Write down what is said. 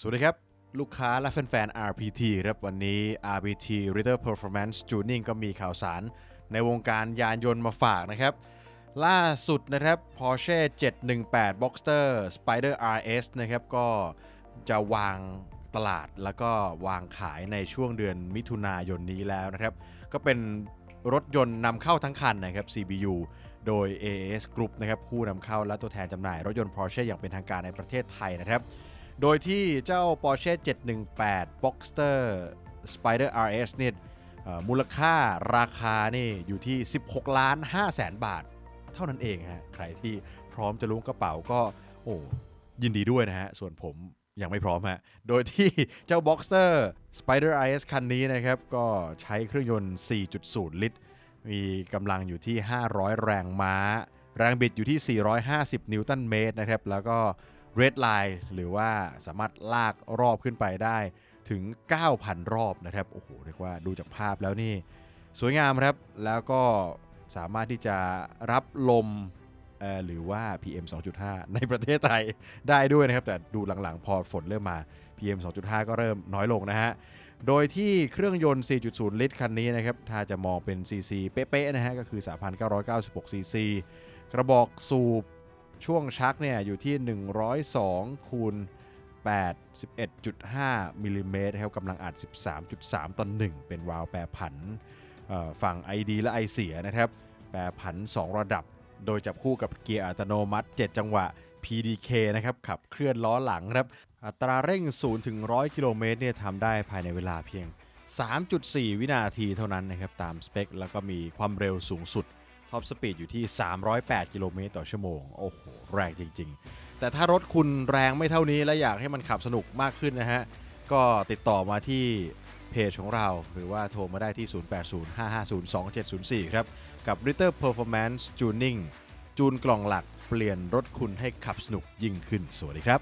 สวัสดีครับ ลูกค้าและแฟนๆ RPT ครับวันนี้ RPT Reader Performance Tuning ก็มีข่าวสารในวงการยานยนต์มาฝากนะครับ ล่าสุดนะครับ Porsche 718 Boxster Spider RS นะครับก็จะวางตลาดแล้วก็วางขายในช่วงเดือนมิถุนายนนี้แล้วนะครับ ก็เป็นรถยนต์นำเข้าทั้งคันนะครับ CBU โดย AAS Group นะครับผู้นำเข้าและตัวแทนจำหน่ายรถยนต์ Porsche อย่างเป็นทางการในประเทศไทยนะครับ โดยที่เจ้า Porsche 718 Boxster Spider RS เนี่ยเอ่อมูลค่าราคานี่อยู่ที่ 16 ล้าน5แสนบาท เท่านั้นเองฮะ ใครที่พร้อมจะลุ้งกระเป๋าก็ โอ้ยินดีด้วยนะฮะ ส่วนผมยังไม่พร้อมฮะ โดยที่เจ้า Boxster Spider RS คันนี้นะครับ ก็ใช้เครื่องยนต์ 4.0 ลิตร มีกำลังอยู่ที่ 500 แรงม้า แรงบิดอยู่ที่ 450 นิวตันเมตรนะครับ แล้วก็ Red Line หรือว่าสามารถลากรอบขึ้นไปได้ถึง 9,000 รอบนะครับโอ้โหเรียกว่าดูจากภาพแล้วนี่สวยงามครับ แล้วก็สามารถที่จะรับลมเอ่อหรือว่า PM 2.5 ในประเทศไทยได้ด้วยนะครับ แต่ดูหลังๆ พอฝนเริ่มมา PM 2.5 ก็เริ่มน้อยลงนะฮะ โดยที่เครื่องยนต์ 4.0 ลิตรคันนี้นะครับ ถ้าจะมองเป็น CC เป๊ะๆนะฮะ ก็คือ 3,996 CC กระบอกสูบ ช่วงชักเนี่ยอยู่ที่ 102คูณ81.5มิลลิเมตรครับกำลังอัด 13.3ต่อ1เป็นวาล์วแปรผันฝั่ง ID และ I เสียนะครับ แปรผัน 2 ระดับ โดยจับคู่กับเกียร์อัตโนมัติ 7 จังหวะ PDK นะครับขับเคลื่อนล้อหลังครับ อัตราเร่ง 0 ถึง 100 กิโลเมตรเนี่ยทำได้ภายในเวลาเพียง 3.4 วินาทีเท่านั้นนะครับ ตามสเปค แล้วก็มีความเร็วสูงสุด ท็อปสปีดอยู่ที่ 308 กิโลเมตรต่อชั่วโมง โอ้โห แรงจริง ๆ แต่ถ้ารถคุณแรงไม่เท่านี้และอยากให้มันขับสนุกมากขึ้นนะฮะ ก็ติดต่อมาที่เพจของเรา หรือว่าโทรมาได้ที่ 0805502704 ครับ กับ Ritter Performance Tuning จูนกล่องหลักเปลี่ยนรถคุณให้ขับสนุกยิ่งขึ้น สวัสดีครับ